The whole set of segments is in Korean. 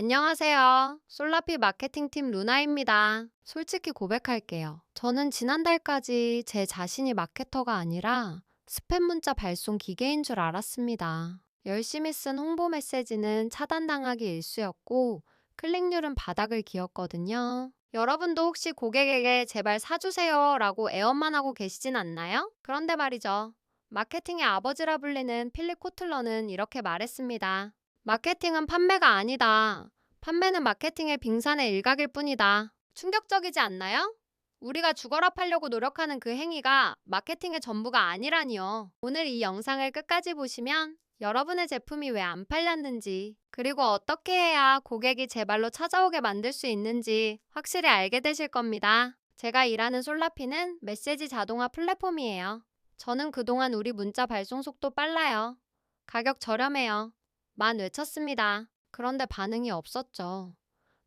안녕하세요. 솔라피 마케팅팀 루나입니다. 솔직히 고백할게요. 저는 지난달까지 제 자신이 마케터가 아니라 스팸 문자 발송 기계인 줄 알았습니다. 열심히 쓴 홍보 메시지는 차단당하기 일쑤였고 클릭률은 바닥을 기었거든요. 여러분도 혹시 고객에게 제발 사주세요 라고 애원만 하고 계시진 않나요? 그런데 말이죠. 마케팅의 아버지라 불리는 필립 코틀러는 이렇게 말했습니다. 마케팅은 판매가 아니다. 판매는 마케팅의 빙산의 일각일 뿐이다. 충격적이지 않나요? 우리가 죽어라 팔려고 노력하는 그 행위가 마케팅의 전부가 아니라니요. 오늘 이 영상을 끝까지 보시면 여러분의 제품이 왜 안 팔렸는지, 그리고 어떻게 해야 고객이 제 발로 찾아오게 만들 수 있는지 확실히 알게 되실 겁니다. 제가 일하는 솔라피는 메시지 자동화 플랫폼이에요. 저는 그동안 우리 문자 발송 속도 빨라요. 가격 저렴해요. 만 외쳤습니다. 그런데 반응이 없었죠.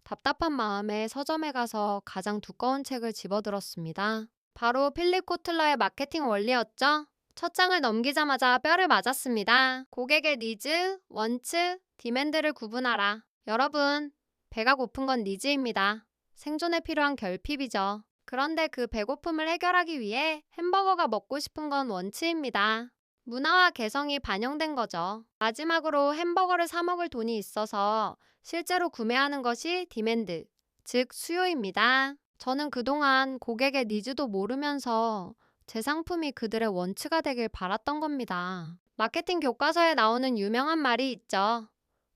답답한 마음에 서점에 가서 가장 두꺼운 책을 집어들었습니다. 바로 필립 코틀러의 마케팅 원리였죠. 첫 장을 넘기자마자 뼈를 맞았습니다. 고객의 니즈, 원츠, 디맨드를 구분하라. 여러분, 배가 고픈 건 니즈입니다. 생존에 필요한 결핍이죠. 그런데 그 배고픔을 해결하기 위해 햄버거가 먹고 싶은 건 원츠입니다. 문화와 개성이 반영된 거죠. 마지막으로 햄버거를 사 먹을 돈이 있어서 실제로 구매하는 것이 디맨드, 즉 수요입니다. 저는 그동안 고객의 니즈도 모르면서 제 상품이 그들의 원츠가 되길 바랐던 겁니다. 마케팅 교과서에 나오는 유명한 말이 있죠.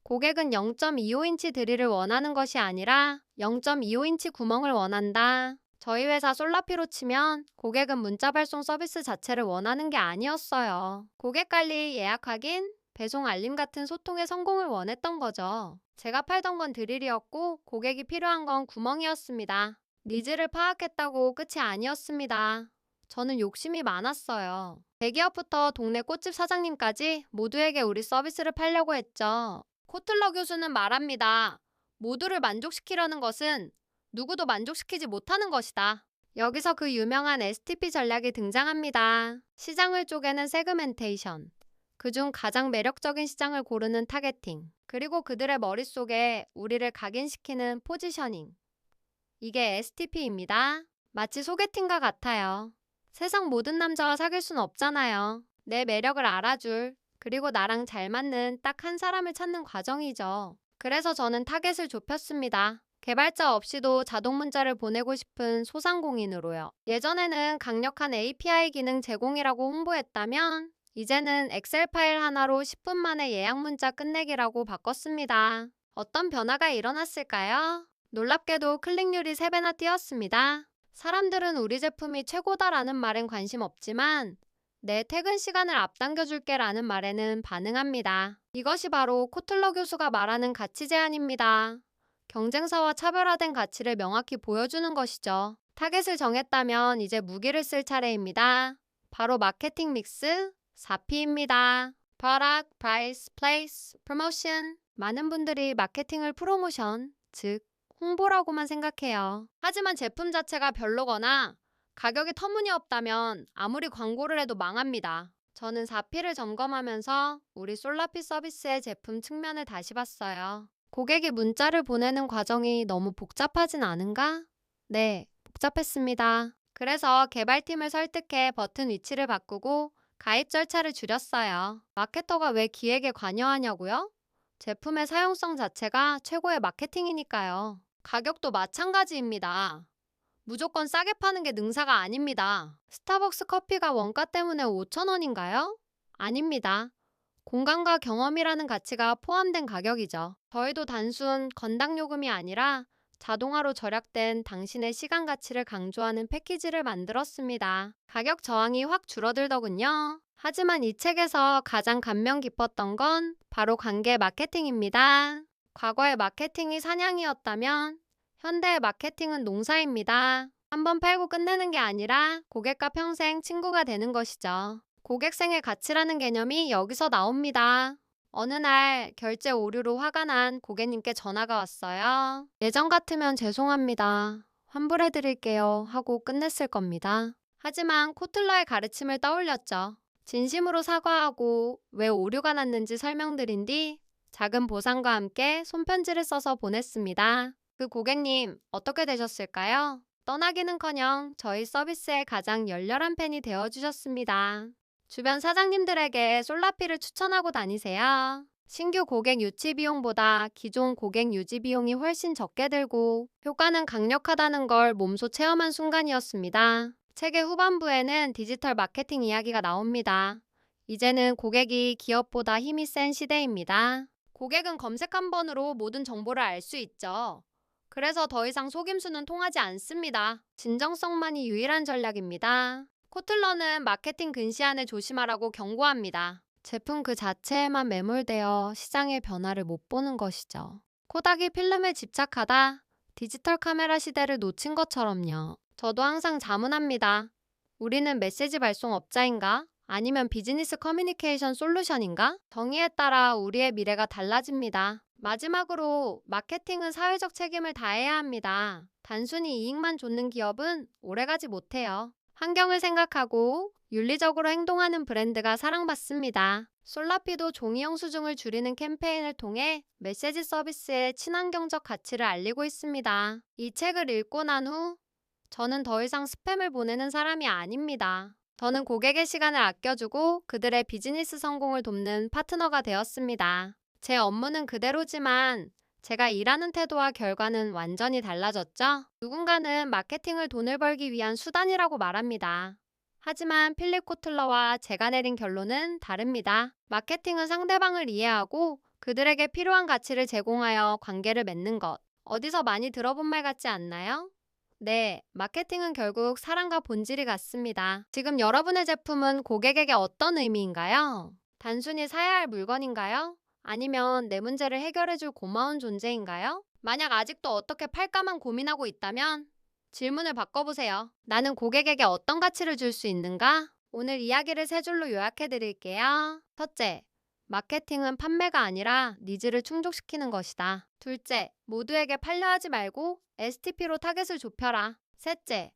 고객은 0.25인치 드릴을 원하는 것이 아니라 0.25인치 구멍을 원한다. 저희 회사 솔라피로 치면 고객은 문자 발송 서비스 자체를 원하는 게 아니었어요. 고객 관리, 예약 확인, 배송 알림 같은 소통의 성공을 원했던 거죠. 제가 팔던 건 드릴이었고 고객이 필요한 건 구멍이었습니다. 니즈를 파악했다고 끝이 아니었습니다. 저는 욕심이 많았어요. 대기업부터 동네 꽃집 사장님까지 모두에게 우리 서비스를 팔려고 했죠. 코틀러 교수는 말합니다. 모두를 만족시키려는 것은 누구도 만족시키지 못하는 것이다. 여기서 그 유명한 STP 전략이 등장합니다. 시장을 쪼개는 세그멘테이션. 그중 가장 매력적인 시장을 고르는 타겟팅. 그리고 그들의 머릿속에 우리를 각인시키는 포지셔닝. 이게 STP입니다. 마치 소개팅과 같아요. 세상 모든 남자와 사귈 순 없잖아요. 내 매력을 알아줄, 그리고 나랑 잘 맞는 딱 한 사람을 찾는 과정이죠. 그래서 저는 타겟을 좁혔습니다. 개발자 없이도 자동 문자를 보내고 싶은 소상공인으로요. 예전에는 강력한 API 기능 제공이라고 홍보했다면 이제는 엑셀 파일 하나로 10분 만에 예약 문자 끝내기라고 바꿨습니다. 어떤 변화가 일어났을까요? 놀랍게도 클릭률이 3배나 뛰었습니다. 사람들은 우리 제품이 최고다라는 말엔 관심 없지만 내 퇴근 시간을 앞당겨줄게 라는 말에는 반응합니다. 이것이 바로 코틀러 교수가 말하는 가치 제한입니다. 경쟁사와 차별화된 가치를 명확히 보여주는 것이죠. 타겟을 정했다면 이제 무기를 쓸 차례입니다. 바로 마케팅 믹스 4P입니다. Product, Price, Place, Promotion. 많은 분들이 마케팅을 프로모션, 즉 홍보라고만 생각해요. 하지만 제품 자체가 별로거나 가격이 터무니없다면 아무리 광고를 해도 망합니다. 저는 4P를 점검하면서 우리 솔라피 서비스의 제품 측면을 다시 봤어요. 고객이 문자를 보내는 과정이 너무 복잡하진 않은가? 네, 복잡했습니다. 그래서 개발팀을 설득해 버튼 위치를 바꾸고 가입 절차를 줄였어요. 마케터가 왜 기획에 관여하냐고요? 제품의 사용성 자체가 최고의 마케팅이니까요. 가격도 마찬가지입니다. 무조건 싸게 파는 게 능사가 아닙니다. 스타벅스 커피가 원가 때문에 5,000원인가요? 아닙니다. 공간과 경험이라는 가치가 포함된 가격이죠. 저희도 단순 건당 요금이 아니라 자동화로 절약된 당신의 시간 가치를 강조하는 패키지를 만들었습니다. 가격 저항이 확 줄어들더군요. 하지만 이 책에서 가장 감명 깊었던 건 바로 관계 마케팅입니다. 과거의 마케팅이 사냥이었다면 현대의 마케팅은 농사입니다. 한번 팔고 끝내는 게 아니라 고객과 평생 친구가 되는 것이죠. 고객생의 가치라는 개념이 여기서 나옵니다. 어느 날 결제 오류로 화가 난 고객님께 전화가 왔어요. 예전 같으면 죄송합니다. 환불해 드릴게요 하고 끝냈을 겁니다. 하지만 코틀러의 가르침을 떠올렸죠. 진심으로 사과하고 왜 오류가 났는지 설명드린 뒤 작은 보상과 함께 손편지를 써서 보냈습니다. 그 고객님, 어떻게 되셨을까요? 떠나기는커녕 저희 서비스의 가장 열렬한 팬이 되어주셨습니다. 주변 사장님들에게 솔라피를 추천하고 다니세요. 신규 고객 유치 비용보다 기존 고객 유지 비용이 훨씬 적게 들고 효과는 강력하다는 걸 몸소 체험한 순간이었습니다. 책의 후반부에는 디지털 마케팅 이야기가 나옵니다. 이제는 고객이 기업보다 힘이 센 시대입니다. 고객은 검색 한 번으로 모든 정보를 알 수 있죠. 그래서 더 이상 속임수는 통하지 않습니다. 진정성만이 유일한 전략입니다. 코틀러는 마케팅 근시안을 조심하라고 경고합니다. 제품 그 자체에만 매몰되어 시장의 변화를 못 보는 것이죠. 코닥이 필름에 집착하다 디지털 카메라 시대를 놓친 것처럼요. 저도 항상 자문합니다. 우리는 메시지 발송 업자인가? 아니면 비즈니스 커뮤니케이션 솔루션인가? 정의에 따라 우리의 미래가 달라집니다. 마지막으로 마케팅은 사회적 책임을 다해야 합니다. 단순히 이익만 좇는 기업은 오래가지 못해요. 환경을 생각하고 윤리적으로 행동하는 브랜드가 사랑받습니다. 솔라피도 종이 영수증을 줄이는 캠페인을 통해 메시지 서비스의 친환경적 가치를 알리고 있습니다. 이 책을 읽고 난 후 저는 더 이상 스팸을 보내는 사람이 아닙니다. 저는 고객의 시간을 아껴주고 그들의 비즈니스 성공을 돕는 파트너가 되었습니다. 제 업무는 그대로지만 제가 일하는 태도와 결과는 완전히 달라졌죠? 누군가는 마케팅을 돈을 벌기 위한 수단이라고 말합니다. 하지만 필립 코틀러와 제가 내린 결론은 다릅니다. 마케팅은 상대방을 이해하고 그들에게 필요한 가치를 제공하여 관계를 맺는 것. 어디서 많이 들어본 말 같지 않나요? 네, 마케팅은 결국 사랑과 본질이 같습니다. 지금 여러분의 제품은 고객에게 어떤 의미인가요? 단순히 사야 할 물건인가요? 아니면 내 문제를 해결해줄 고마운 존재인가요? 만약 아직도 어떻게 팔까만 고민하고 있다면 질문을 바꿔보세요. 나는 고객에게 어떤 가치를 줄 수 있는가? 오늘 이야기를 세 줄로 요약해 드릴게요. 첫째, 마케팅은 판매가 아니라 니즈를 충족시키는 것이다. 둘째, 모두에게 팔려 하지 말고 STP로 타겟을 좁혀라. 셋째,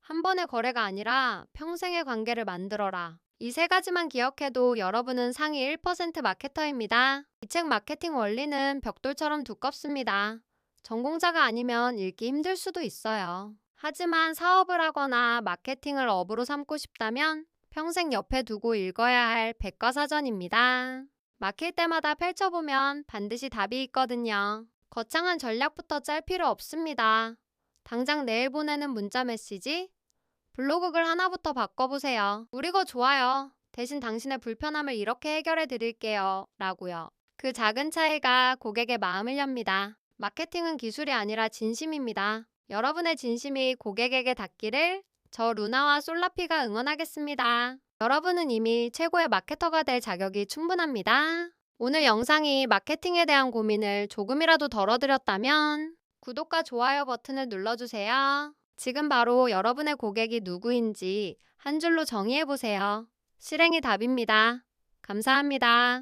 한 번의 거래가 아니라 평생의 관계를 만들어라. 이 세 가지만 기억해도 여러분은 상위 1% 마케터입니다. 이 책 마케팅 원리는 벽돌처럼 두껍습니다. 전공자가 아니면 읽기 힘들 수도 있어요. 하지만 사업을 하거나 마케팅을 업으로 삼고 싶다면 평생 옆에 두고 읽어야 할 백과사전입니다. 막힐 때마다 펼쳐보면 반드시 답이 있거든요. 거창한 전략부터 짤 필요 없습니다. 당장 내일 보내는 문자 메시지, 블로그 글 하나부터 바꿔보세요. 우리 거 좋아요. 대신 당신의 불편함을 이렇게 해결해 드릴게요. 라고요. 그 작은 차이가 고객의 마음을 엽니다. 마케팅은 기술이 아니라 진심입니다. 여러분의 진심이 고객에게 닿기를 저 루나와 솔라피가 응원하겠습니다. 여러분은 이미 최고의 마케터가 될 자격이 충분합니다. 오늘 영상이 마케팅에 대한 고민을 조금이라도 덜어드렸다면 구독과 좋아요 버튼을 눌러주세요. 지금 바로 여러분의 고객이 누구인지 한 줄로 정의해 보세요. 실행이 답입니다. 감사합니다.